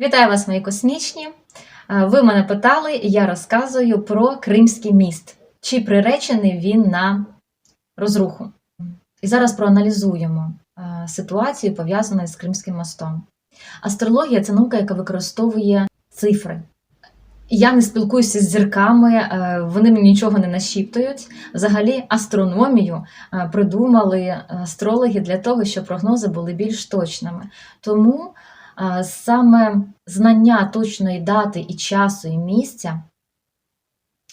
Вітаю вас, мої космічні. Е, Ви мене питали, я розказую про Кримський міст. Чи приречений він на розруху? І зараз проаналізуємо е, ситуацію, пов'язану з Кримським мостом. Астрологія це наука, яка використовує цифри. Я не спілкуюся з зірками, е, вони мені нічого не нашіптують. Взагалі, астрономію придумали астрологи для того, щоб прогнози були більш точними. Тому саме знання точної дати і часу і місця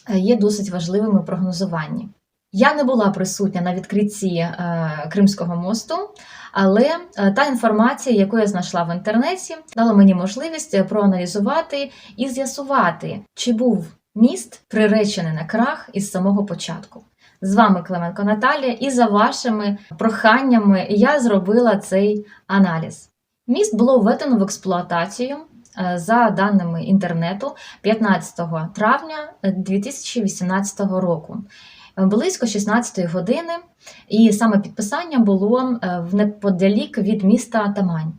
е, є досить важливими у прогнозуванні. Я не була присутня на відкритті е, Кримського мосту, але е, та інформація, яку я знайшла в інтернеті, дала мені можливість проаналізувати і з'ясувати, чи був міст приречений на крах із самого початку. З вами Клименко Наталія, і за вашими проханнями я зробила цей аналіз. Міст було введено в експлуатацію е, за даними інтернету 15 травня 2018 року. Е, Близько 16 години, і саме підписання було е, в неподалік від міста Тамань.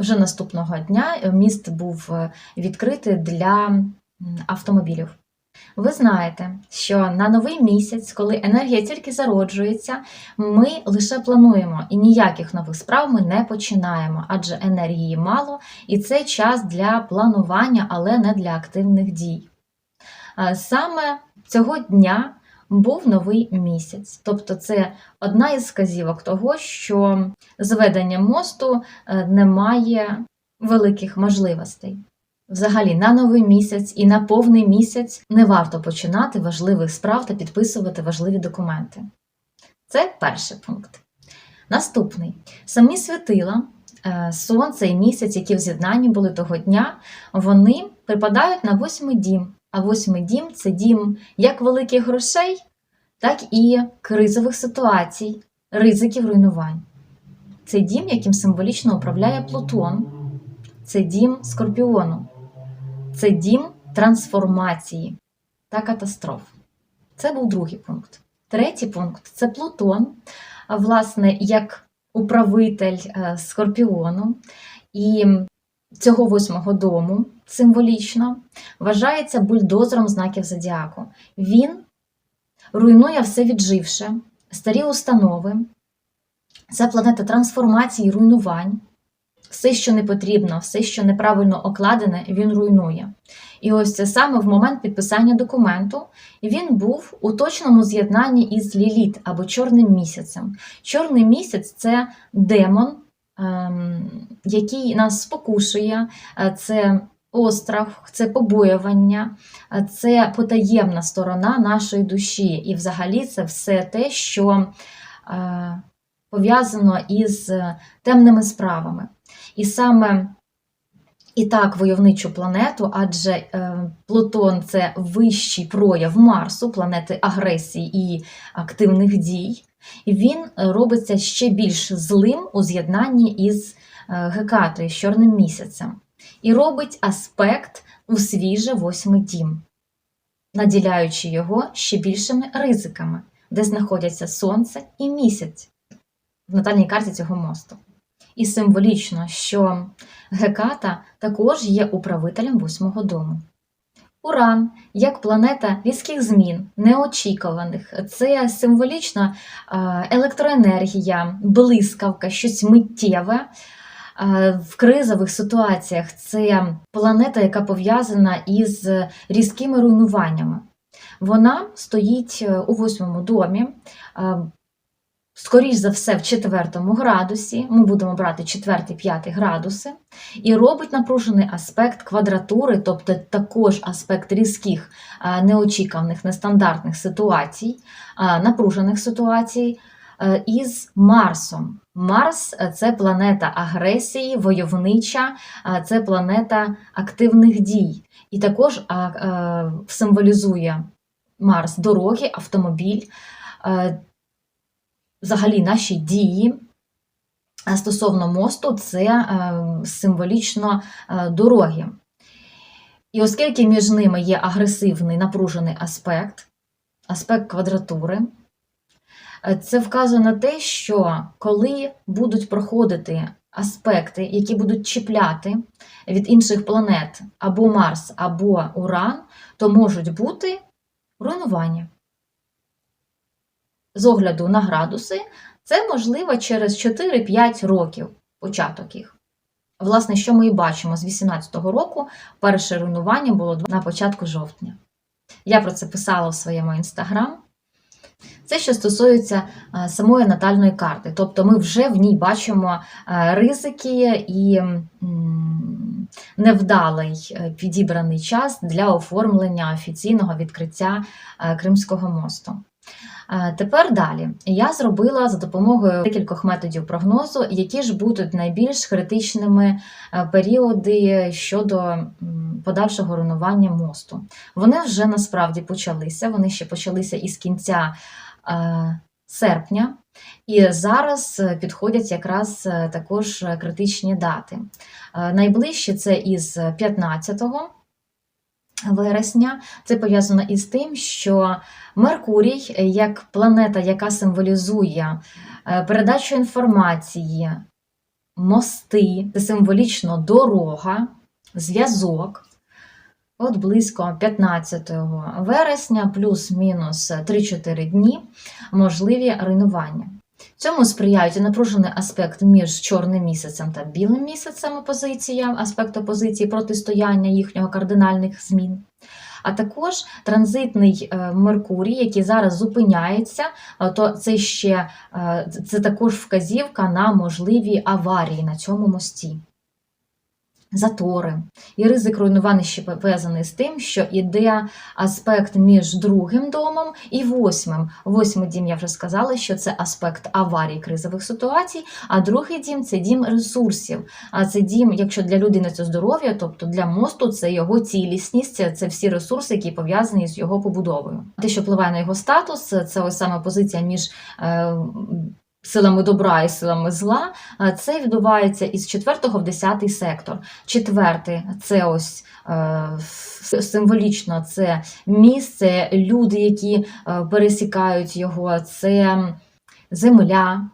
Вже наступного дня е, міст був е, відкритий для автомобілів. Ви знаєте, що на новий місяць, коли енергія тільки зароджується, ми лише плануємо і ніяких нових справ ми не починаємо, адже енергії мало, і це час для планування, але не для активних дій. Саме цього дня був новий місяць, тобто це одна із сказівок того, що зведення мосту е, не має великих можливостей. Взагалі, на новий місяць і на повний місяць не варто починати важливих справ та підписувати важливі документи. Це перший пункт. Наступний. Самі світила, е, сонце і місяць, які в з'єднанні були того дня, вони припадають на восьмий дім. А восьмий дім це дім як великих грошей, так і кризових ситуацій, ризиків руйнувань. Це дім, яким символічно управляє Плутон, це дім Скорпіону, це дім трансформації та катастроф. Це був другий пункт. Третій пункт це Плутон, власне, як управитель е, Скорпіону і цього восьмого дому символічно вважається бульдозером знаків зодіаку. Він руйнує все відживше, старі установи. Це планета трансформації руйнувань. Все, що не потрібно, все, що неправильно окладене, він руйнує. І ось це саме в момент підписання документу він був у точному з'єднанні із Ліліт або Чорним місяцем. Чорний місяць це демон, ем, який нас спокушує, е, це острах, це побоювання, е, це потаємна сторона нашої душі. І взагалі це все те, що е, пов'язано із темними справами. І саме і так войовничу планету, адже е, Плутон це вищий прояв Марсу, планети агресії і активних дій. І він робиться ще більш злим у з'єднанні із е, Гекатою, з чорним місяцем, і робить аспект у свій же восьмий дім, наділяючи його ще більшими ризиками, де знаходяться Сонце і місяць в натальній карті цього мосту. І символічно, що Геката також є управителем восьмого дому. Уран, як планета різких змін, неочікуваних, це символічна електроенергія, блискавка, щось миттєве. В кризових ситуаціях це планета, яка пов'язана із різкими руйнуваннями. Вона стоїть е, у восьмому домі, скоріш за все, в четвертому градусі. Ми будемо брати четвертий, п'ятий градуси, і робить напружений аспект квадратури, тобто також аспект різких, неочікуваних, нестандартних ситуацій, напружених ситуацій е, із Марсом. Марс е, це планета агресії, войовнича, це планета активних дій. І також е, символізує Марс дороги, автомобіль. Е, взагалі наші дії стосовно мосту це е, символічно е, дороги. І оскільки між ними є агресивний напружений аспект, аспект квадратури, е, це вказує на те, що коли будуть проходити аспекти, які будуть чіпляти від інших планет або Марс, або Уран, то можуть бути руйнування. З огляду на градуси, це можливо через 4-5 років початок їх. Власне, що ми і бачимо з 18-го року, перше руйнування було на початку жовтня. Я про це писала у своєму інстаграм. Це що стосується е, самої натальної карти. Тобто ми вже в ній бачимо е, ризики і невдалий е, підібраний час для оформлення офіційного відкриття Кримського мосту. Е, Тепер далі я зробила за допомогою декількох методів прогнозу, які ж будуть найбільш критичними е, періоди щодо подальшого руйнування мосту. Вони вже насправді почалися. Вони ще почалися із кінця е, серпня, і зараз підходять якраз також критичні дати. Найближче це із 15 вересня. Це пов'язано із тим, що Меркурій, як планета, яка символізує е, передачу інформації, мости, це символічно дорога, зв'язок. От близько 15 вересня, плюс-мінус 3-4 дні, можливі руйнування. Цьому сприяють і напружений аспект між чорним місяцем та білим місяцем опозиція, аспект опозиції протистояння їхнього кардинальних змін. А також транзитний е, Меркурій, який зараз зупиняється, е, то це ще е, це також вказівка на можливі аварії на цьому мості. Затори. І ризик руйнування ще пов'язаний з тим, що іде аспект між другим домом і восьмим. Восьмий дім, я вже сказала, що це аспект аварій кризових ситуацій, а другий дім це дім ресурсів. А це дім, якщо для людини це здоров'я, тобто для мосту це його цілісність, це, всі ресурси, які пов'язані з його побудовою. Те, що впливає на його статус, це ось саме позиція між. Силами добра і силами зла, е, це відбувається із 4 в 10 сектор. Четвертий це ось е, символічно це місце, люди, які е, пересікають його, це земля,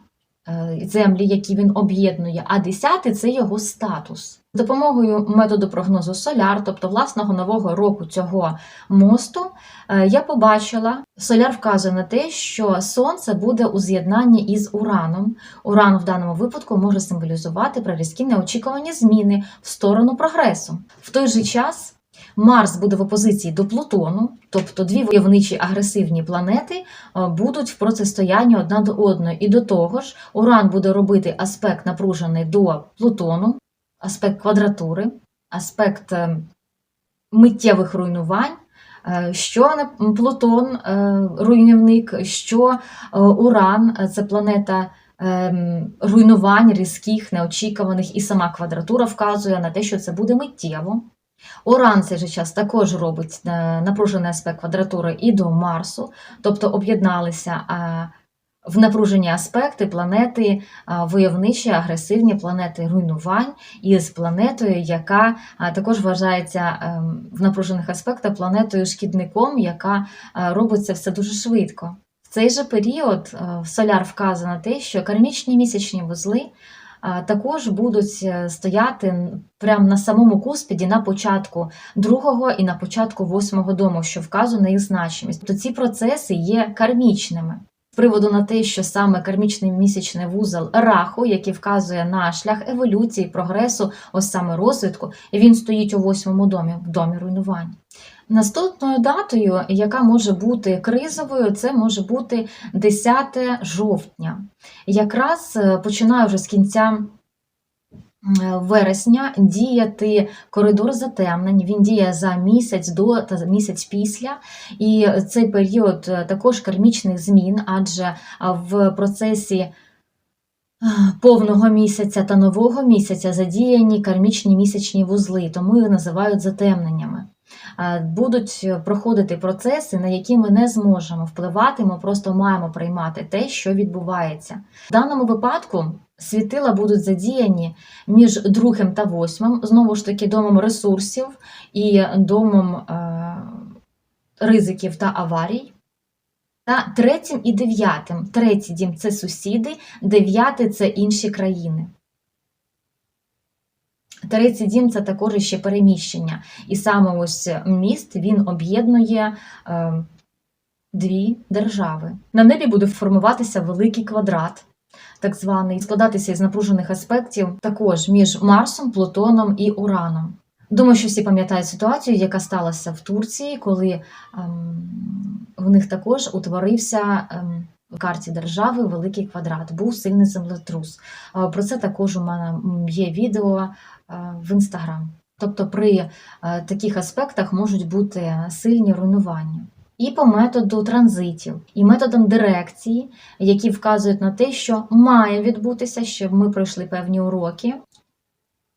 землі, які він об'єднує. А десятий це його статус. За допомогою методу прогнозу Соляр, тобто власного нового року цього мосту, е, я побачила, Соляр вказує на те, що Сонце буде у з'єднанні із Ураном. Уран в даному випадку може символізувати прирізкі неочікувані зміни в сторону прогресу. В той же час Марс буде в опозиції до Плутону, тобто дві войовничі агресивні планети е, будуть в протистоянні одна до одної. І до того ж, Уран буде робити аспект напружений до Плутону, аспект квадратури, аспект е, миттєвих руйнувань. е, Що Плутон е, руйнівник, що Уран це планета руйнувань різких, неочікуваних, і сама квадратура вказує на те, що це буде миттєво. Уран цей же час також робить напружений аспект квадратури і до Марсу, тобто об'єдналися в напружені аспекти планети е, войовничі, агресивні планети руйнувань із планетою, яка е, також вважається е, в напружених аспектах планетою шкідником, яка робить це все дуже швидко. В цей же період Соляр вказано те, що кармічні місячні вузли також будуть стояти прямо на самому куспіді на початку другого і на початку восьмого дому, що вказує на їх значимість. Тобто ці процеси є кармічними. З приводу на те, що саме кармічний місячний вузол раху, який вказує на шлях еволюції, прогресу, ось саме розвитку, він стоїть у восьмому домі, в домі руйнування. Наступною датою, яка може бути кризовою, це може бути 10 жовтня. Якраз починаю починає вже з кінця е, вересня діяти коридор затемнень. Він діє за місяць до та місяць після. І цей період е, також кармічних змін, адже в процесі е, повного місяця та нового місяця задіяні кармічні місячні вузли, тому їх називають затемненнями. Е, Будуть проходити процеси, на які ми не зможемо впливати, ми просто маємо приймати те, що відбувається. В даному випадку світила будуть задіяні між другим та восьмим, знову ж таки, домом ресурсів і домом е, ризиків та аварій. Та третім і дев'ятим. Третій дім це сусіди, дев'ятий це інші країни. Третій дім це також ще переміщення. І саме ось міст він об'єднує е, дві держави. На небі буде формуватися великий квадрат, так званий, складатися із напружених аспектів також між Марсом, Плутоном і Ураном. Думаю, що всі пам'ятають ситуацію, яка сталася в Турції, коли ем, в них також утворився ем, в карті держави великий квадрат, був сильний землетрус. Е, Про це також у мене є відео е, в інстаграм. Тобто при е, таких аспектах можуть бути сильні руйнування. І по методу транзитів, і методом дирекції, які вказують на те, що має відбутися, щоб ми пройшли певні уроки.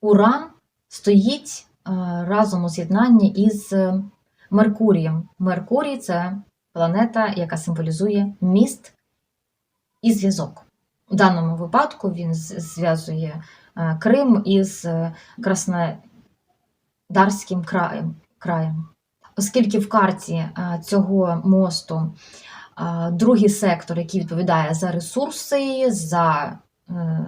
Уран стоїть е, разом у з'єднанні із е, Меркурієм. Меркурій це планета, яка символізує міст і зв'язок. У даному випадку він зв'язує е, Крим із Краснодарським краєм. Оскільки в карті е, цього мосту е, другий сектор, який відповідає за ресурси, за, е,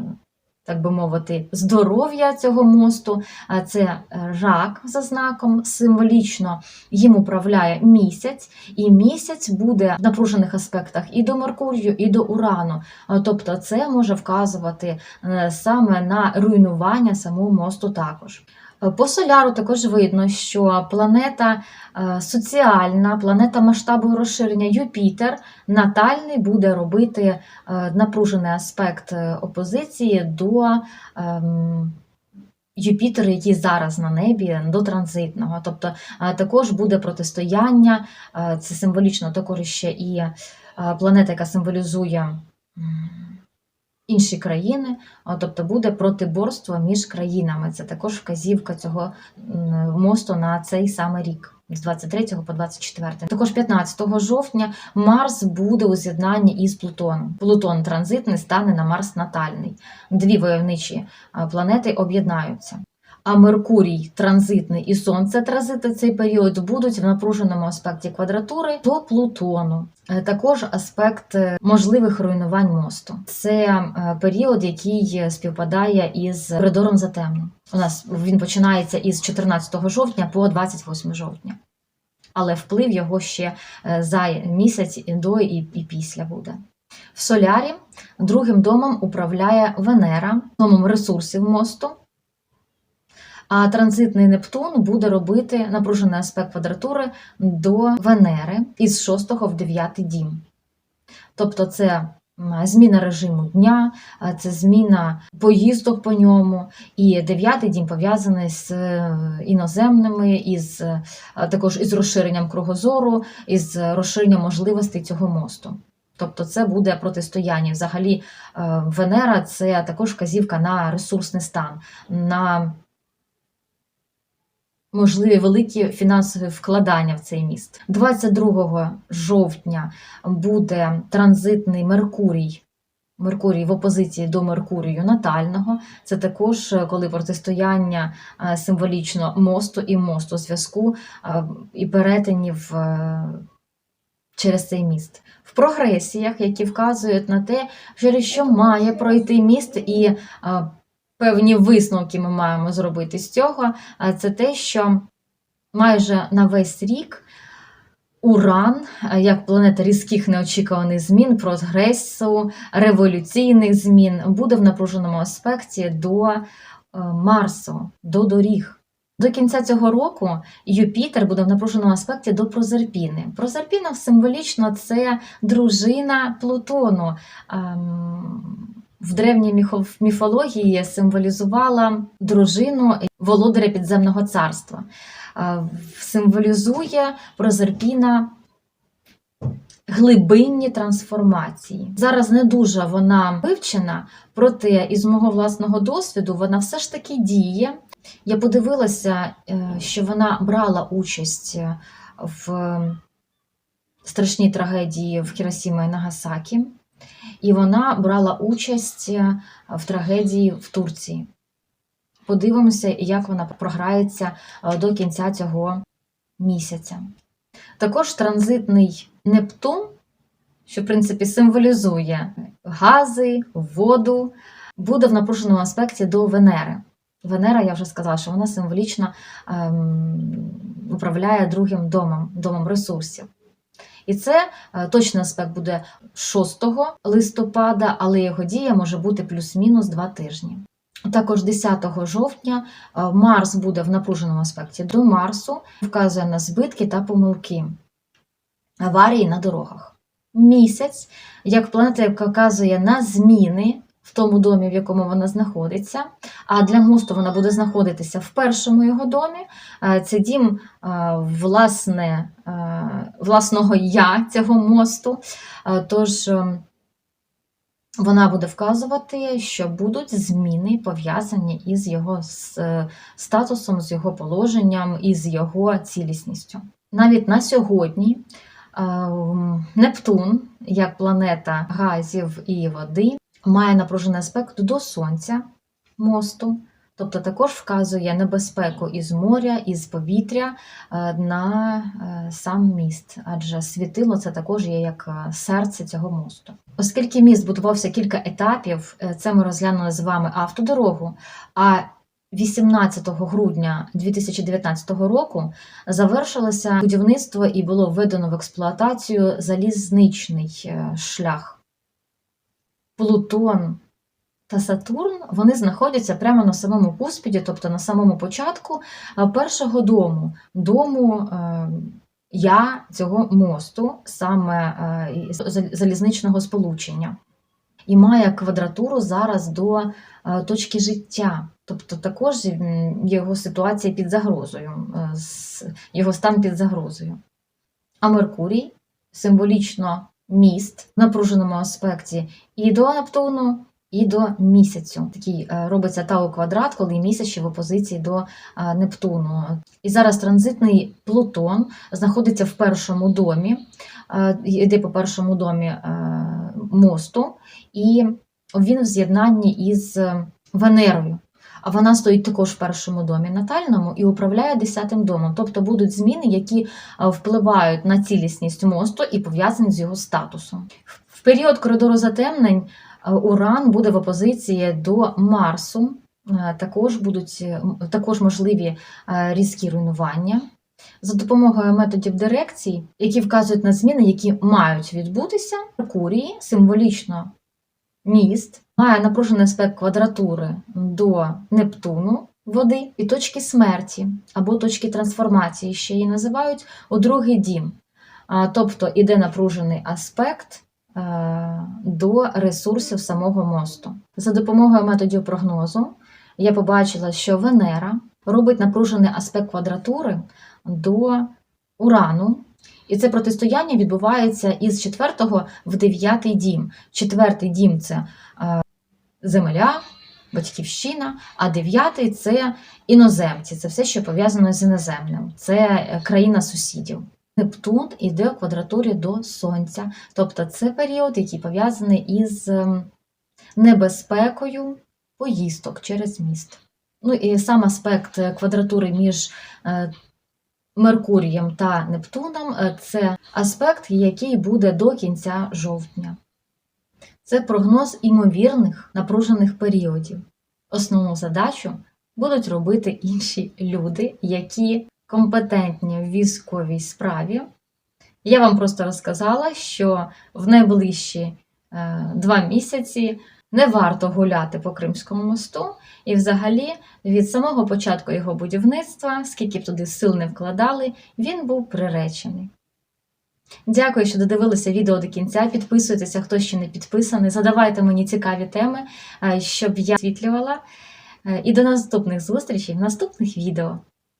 так би мовити, здоров'я цього мосту, це рак за знаком, символічно їм управляє місяць, і місяць буде в напружених аспектах і до Меркурію, і до Урану. Тобто це може вказувати саме на руйнування самого мосту також. Е, По соляру також видно, що планета е, соціальна, планета масштабу розширення Юпітер натальний буде робити е, напружений аспект опозиції до ем, Юпітера, який зараз на небі, до транзитного. Тобто також буде протистояння, це символічно також ще і планета, яка символізує. Інші країни, тобто буде протиборство між країнами. Це також вказівка цього мосту на цей саме рік, з 23 по 24. Також 15 жовтня Марс буде у з'єднанні із Плутоном. Плутон транзитний стане на Марс натальний. Дві войовничі планети об'єднаються. А Меркурій транзитний і Сонце транзит цей період будуть в напруженому аспекті квадратури до Плутону. Е, Також аспект е, можливих руйнувань мосту. Це е, період, який співпадає із коридором затемнень. У нас він починається із 14 жовтня по 28 жовтня. Але вплив його ще за місяць до і після буде. В солярі другим домом управляє Венера, домом ресурсів мосту. А транзитний Нептун буде робити напружений аспект квадратури до Венери із 6 в 9 дім. Тобто це зміна режиму дня, це зміна поїздок по ньому. І дев'ятий дім пов'язаний з е, іноземними, із е, також із розширенням кругозору, із розширенням можливостей цього мосту. Тобто це буде протистояння. Взагалі, е, Венера це також вказівка на ресурсний стан, на можливі великі фінансові вкладання в цей міст. 22 жовтня буде транзитний Меркурій. Меркурій в опозиції до Меркурію натального. Це також е, коли протистояння е, символічно мосту і мосту зв'язку е, і перетинів через цей міст. В прогресіях, які вказують на те, через що має пройти міст, і певні висновки ми маємо зробити з цього, це те, що майже на весь рік Уран, е, як планета різких неочікуваних змін, прогресу, революційних змін, буде в напруженому аспекті до е, Марсу, до доріг. До кінця цього року Юпітер буде в напруженому аспекті до Прозерпіни. Прозерпіна символічно це дружина Плутону. Ем, В древній міфології символізувала дружину володаря підземного царства. Е, Символізує Прозерпіна глибинні трансформації. Зараз не дуже вона вивчена, проте із мого власного досвіду вона все ж таки діє. Я подивилася, е, що вона брала участь е, в страшній трагедії в Хіросіма і Нагасакі, і вона брала участь е, в трагедії в Турції. Подивимося, як вона програється е, до кінця цього місяця. Також транзитний Нептун, що в принципі символізує гази, воду, буде в напруженому аспекті до Венери. Венера, я вже сказала, що вона символічно ем, управляє другим домом, домом ресурсів. І це е, точний аспект буде 6 листопада, але його дія може бути плюс-мінус 2 тижні. Також 10 жовтня е, Марс буде в напруженому аспекті до Марсу, вказує на збитки та помилки, аварії на дорогах. Місяць, як планета, яка вказує на зміни в тому домі, в якому вона знаходиться, а для мосту вона буде знаходитися в першому його домі. Е, Це дім е, власне, е, власного я цього мосту. Тож вона буде вказувати, що будуть зміни пов'язані із його статусом, з його положенням і з його цілісністю. Навіть на сьогодні Нептун, як планета газів і води, має напружений аспект до Сонця мосту, тобто також вказує небезпеку із моря, із повітря е, на е, сам міст, адже світило це також є як е, серце цього мосту. Оскільки міст будувався кілька етапів, це ми розглянули з вами автодорогу. А 18 грудня 2019 року завершилося будівництво і було введено в експлуатацію залізничний шлях. Плутон та Сатурн вони знаходяться прямо на самому куспіді, тобто на самому початку е, першого дому, дому е, я цього мосту, саме е, залізничного сполучення. І має квадратуру зараз до точки життя. Тобто також його ситуація під загрозою, його стан під загрозою. А Меркурій символічно міст в напруженому аспекті і до Нептуну, і до місяцю. Такий е, робиться тау квадрат, коли місяць ще в опозиції до е, Нептуну. І зараз транзитний Плутон знаходиться в першому домі, е, йде по першому домі мосту, і він в з'єднанні із Венерою. А вона стоїть також в першому домі натальному і управляє десятим домом. Тобто будуть зміни, які е, впливають на цілісність мосту і пов'язані з його статусом. В період коридору затемнень е, Уран буде в опозиції до Марсу. Е, Також будуть також можливі різкі руйнування. За допомогою методів дирекції, які вказують на зміни, які мають відбутися, Меркурій символічно міст має напружений аспект квадратури до Нептуну води і точки смерті або точки трансформації, ще її називають у другий дім. Тобто іде напружений аспект е, до ресурсів самого мосту. За допомогою методів прогнозу я побачила, що Венера робить напружений аспект квадратури до Урану. І це протистояння відбувається із 4 в 9 дім. Четвертий дім це е, земля, батьківщина, а дев'ятий це іноземці, це все, що пов'язано з іноземним, це е, країна сусідів. Нептун іде у квадратурі до Сонця, тобто це період, який пов'язаний із ем, небезпекою поїздок через міст. Ну і сам аспект квадратури між е, Меркурієм та Нептуном е, це аспект, який буде до кінця жовтня. Це прогноз імовірних напружених періодів. Основну задачу будуть робити інші люди, які компетентні в військовій справі. Я вам просто розказала, що в найближчі е, два місяці не варто гуляти по Кримському мосту, і взагалі від самого початку його будівництва, скільки б туди сил не вкладали, він був приречений. Дякую, що додивилися відео до кінця. Підписуйтеся, хто ще не підписаний. Задавайте мені цікаві теми, е, щоб я освітлювала. Е, І до наступних зустрічей в наступних відео.